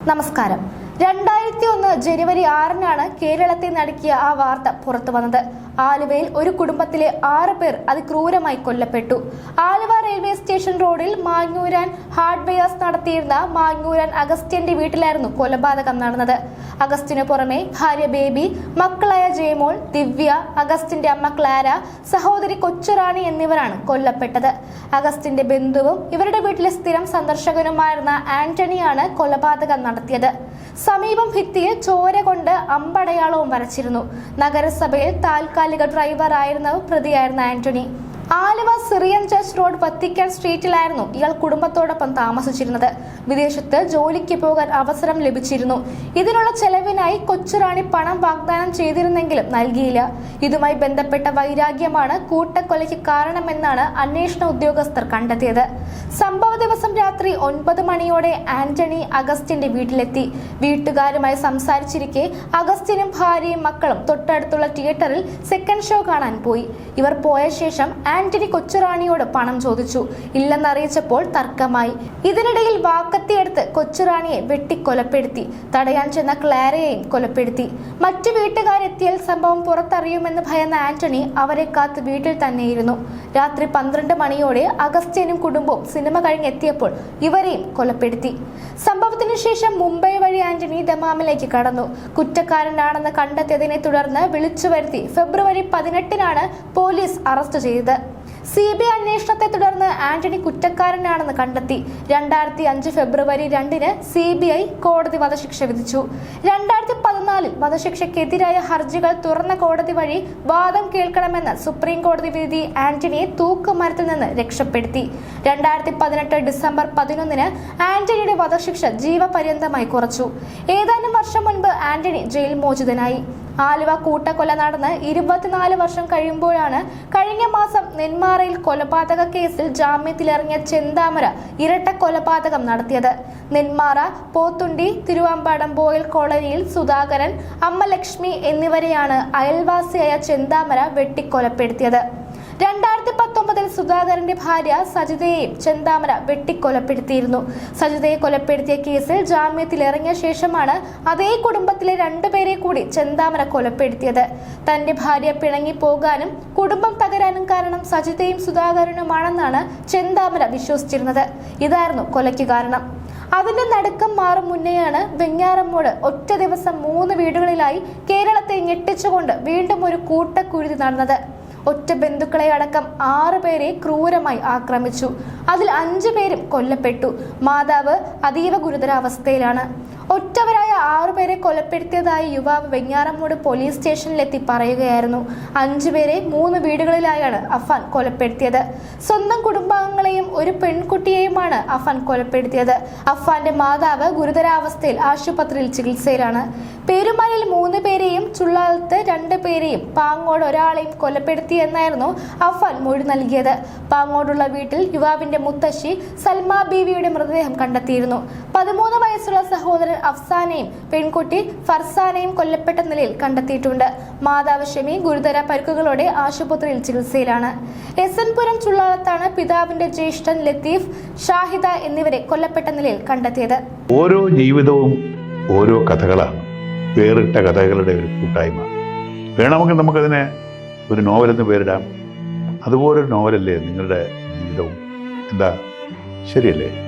നമസ്കാരം. രണ്ടായിരത്തി ഒന്ന് ജനുവരി ആറിനാണ് കേരളത്തെ നടക്കിയ ആ വാർത്ത പുറത്തു വന്നത്. ആലുവയിൽ ഒരു കുടുംബത്തിലെ ആറ് പേർ അതിക്രൂരമായി കൊല്ലപ്പെട്ടു. ആലുവ റെയിൽവേ സ്റ്റേഷൻ റോഡിൽ മാങ്ങൂരാൻ ഹാർഡ്വെയർസ് നടത്തിയിരുന്ന മാങ്ങൂരാൻ അഗസ്റ്റ്യന്റെ വീട്ടിലായിരുന്നു കൊലപാതകം നടന്നത്. അഗസ്റ്റിനു പുറമെ ഭാര്യ ബേബി മക്കളായ ജയമോൾ ദിവ്യ അഗസ്റ്റിന്റെ അമ്മ ക്ലാര സഹോദരി കൊച്ചുറാണി എന്നിവരാണ് കൊല്ലപ്പെട്ടത്. അഗസ്റ്റിന്റെ ബന്ധുവും ഇവരുടെ വീട്ടിലെ സ്ഥിരം സന്ദർശകനുമായിരുന്ന ആന്റണിയാണ് കൊലപാതകം നടത്തിയത്. സമീപം ഭിത്തിയിൽ ചോര കൊണ്ട് അമ്പടയാളവും വരച്ചിരുന്നു. നഗരസഭയിൽ താൽക്കാലിക ഡ്രൈവർ ആയിരുന്നു പ്രതിയായിരുന്ന Antony. Aluva Syrian church road Vatican സ്ട്രീറ്റിലായിരുന്നു ഇയാൾ കുടുംബത്തോടൊപ്പം താമസിച്ചിരുന്നത്. വിദേശത്ത് ജോലിക്ക് പോകാൻ അവസരം ലഭിച്ചിരുന്നു. ഇതിനുള്ള ചെലവിനായി കൊച്ചുറാണി പണം വാഗ്ദാനം ചെയ്തിരുന്നെങ്കിലും നൽകിയില്ല. ഇതുമായി ബന്ധപ്പെട്ട വൈരാഗ്യമാണ് കൂട്ടക്കൊലയ്ക്ക് കാരണമെന്നാണ് അന്വേഷണ ഉദ്യോഗസ്ഥർ കണ്ടെത്തിയത്. സംഭവ ദിവസം രാത്രി ഒൻപത് മണിയോടെ ആന്റണി അഗസ്റ്റിന്റെ വീട്ടിലെത്തി. വീട്ടുകാരുമായി സംസാരിച്ചിരിക്കെ അഗസ്റ്റിനും ഭാര്യയും മക്കളും തൊട്ടടുത്തുള്ള തിയേറ്ററിൽ സെക്കൻഡ് ഷോ കാണാൻ പോയി. ഇവർ പോയ ശേഷം ആന്റണി കൊച്ചുറാണിയോട് പണം ചോദിച്ചു. ഇല്ലെന്നറിയിച്ചപ്പോൾ തർക്കമായി. ഇതിനിടയിൽ വാക്കത്തിയെടുത്ത് കൊച്ചുറാണിയെ വെട്ടിക്കൊലപ്പെടുത്തി. തടയാൻ ചെന്ന ക്ലാരയെയും കൊലപ്പെടുത്തി. മറ്റു വീട്ടുകാരെത്തിയാൽ സംഭവം പുറത്തറിയുമെന്ന് ഭയന്ന ആന്റണി അവരെ കാത്ത് വീട്ടിൽ തന്നെയിരുന്നു. രാത്രി പന്ത്രണ്ട് മണിയോടെ അഗസ്ത്യനും കുടുംബവും സിനിമ കഴിഞ്ഞെത്തിയപ്പോൾ ഇവരെയും കൊലപ്പെടുത്തി. സംഭവത്തിനു ശേഷം മുംബൈ വഴി ആന്റണി ദമാമിലേക്ക് കടന്നു. കുറ്റക്കാരനാണെന്ന് കണ്ടെത്തിയതിനെ തുടർന്ന് വിളിച്ചു വരുത്തി ഫെബ്രുവരി പതിനെട്ടിനാണ് പോലീസ് അറസ്റ്റ് ചെയ്തത്. സി ബി ഐ അന്വേഷണത്തെ തുടർന്ന് ആന്റണി കുറ്റക്കാരനാണെന്ന് കണ്ടെത്തി. രണ്ടായിരത്തി അഞ്ച് ഫെബ്രുവരി രണ്ടിന് സി ബി ഐ കോടതി വധശിക്ഷ വിധിച്ചു. രണ്ടായിരത്തി പതിനാലിൽ വധശിക്ഷയ്ക്കെതിരായ ഹർജികൾ തുറന്ന കോടതി വഴി വാദം കേൾക്കണമെന്ന സുപ്രീം കോടതി വിധി ആന്റണിയെ തൂക്കുമരത്തിൽ നിന്ന് രക്ഷപ്പെടുത്തി. രണ്ടായിരത്തി പതിനെട്ട് ഡിസംബർ പതിനൊന്നിന് ആന്റണിയുടെ വധശിക്ഷ ജീവപര്യന്തമായി കുറച്ചു. ഏതാനും വർഷം മുൻപ് ആന്റണി ജയിൽ മോചിതനായി. ആലുവ കൂട്ടക്കൊല നടന്ന് ഇരുപത്തിനാല് വർഷം കഴിയുമ്പോഴാണ് കഴിഞ്ഞ മാസം നെന്മാറയിൽ കൊലപാതക കേസിൽ ജാമ്യത്തിലിറങ്ങിയ ചെന്താമര ഇരട്ട കൊലപാതകം നടത്തിയത്. നെന്മാറ പോത്തുണ്ടി തിരുവാമ്പാടം ബോയൽ കോളനിയിൽ സുധാകരൻ അമ്മ ലക്ഷ്മി എന്നിവരെയാണ് അയൽവാസിയായ ചെന്താമര വെട്ടിക്കൊലപ്പെടുത്തിയത്. രണ്ടായിരത്തി സുധാകരന്റെ ഭാര്യ സജിതയെയും ചെന്താമര വെട്ടിക്കൊലപ്പെടുത്തിയിരുന്നു. സജിതയെ കൊലപ്പെടുത്തിയ കേസിൽ ജാമ്യത്തിൽ ഇറങ്ങിയ ശേഷമാണ് അതേ കുടുംബത്തിലെ രണ്ടുപേരെ കൂടി ചെന്താമര കൊലപ്പെടുത്തിയത്. തന്റെ ഭാര്യ പിണങ്ങി പോകാനും കുടുംബം തകരാനും കാരണം സജിതയും സുധാകരനുമാണെന്നാണ് ചെന്താമര വിശ്വസിച്ചിരുന്നത്. ഇതായിരുന്നു കൊലയ്ക്ക് കാരണം. അതിന്റെ നടുക്കം മാറും മുന്നെയാണ് വെഞ്ഞാറമ്മോട് ഒറ്റ ദിവസം മൂന്ന് വീടുകളിലായി കേരളത്തെ ഞെട്ടിച്ചുകൊണ്ട് വീണ്ടും ഒരു കൂട്ടക്കുരുതി നടന്നത്. ഒറ്റ ബന്ധുക്കളെ അടക്കം ആറുപേരെ ക്രൂരമായി ആക്രമിച്ചു. അതിൽ അഞ്ചു പേരും കൊല്ലപ്പെട്ടു. മാതാവ് അതീവ ഗുരുതരാവസ്ഥയിലാണ്. ഒറ്റവരായ ആറുപേരെ കൊലപ്പെടുത്തിയതായി യുവാവ് വെഞ്ഞാറമ്മൂട് പോലീസ് സ്റ്റേഷനിലെത്തി പറയുകയായിരുന്നു. അഞ്ചുപേരെ മൂന്ന് വീടുകളിലായാണ് അഫാൻ കൊലപ്പെടുത്തിയത്. സ്വന്തം കുടുംബാംഗങ്ങളെയും ഒരു പെൺകുട്ടിയെയുമാണ് അഫാൻ കൊലപ്പെടുത്തിയത്. അഫാന്റെ മാതാവ് ഗുരുതരാവസ്ഥയിൽ ആശുപത്രിയിൽ ചികിത്സയിലാണ്. പേരുമാലിൽ മൂന്ന് പേരെയും ചുള്ളാലത്ത് രണ്ട് പേരെയും പാങ്ങോട് ഒരാളെയും കൊലപ്പെടുത്തി എന്നായിരുന്നു അഫാൻ മൊഴി നൽകിയത്. പാങ്ങോടുള്ള വീട്ടിൽ യുവാവിന്റെ മുത്തശ്ശി സൽമാ ബീവിയുടെ മൃതദേഹം കണ്ടെത്തിയിരുന്നു. പതിമൂന്ന് വയസ്സുള്ള സഹോദരൻ അഫ്സാനെയും പെൺകുട്ടി ഫർസാനെയും കൊല്ലപ്പെട്ട നിലയിൽ കണ്ടെത്തിയിട്ടുണ്ട്. മാതാവ് ഷമി ഗുരുതര പരിക്കുകളോടെ ആശുപത്രിയിൽ ചികിത്സയിലാണ്. എസൻപുരം ചുള്ളാളത്താണ് പിതാവിന്റെ ജ്യേഷ്ഠൻ ലത്തീഫ് ഷാഹിദ എന്നിവരെ കൊല്ലപ്പെട്ട നിലയിൽ കണ്ടെത്തിയത്. ഓരോ ജീവിതവും ഓരോ കഥകളാണ്. വേറിട്ട കഥകളുടെ ഒരു കൂട്ടായ്മ. വേണമെങ്കിൽ നമുക്കതിനെ ഒരു നോവലെന്ന് പേരിടാം. അതുപോലൊരു നോവലല്ലേ നിങ്ങളുടെ ജീവിതവും? എന്താ? ശരിയല്ലേ?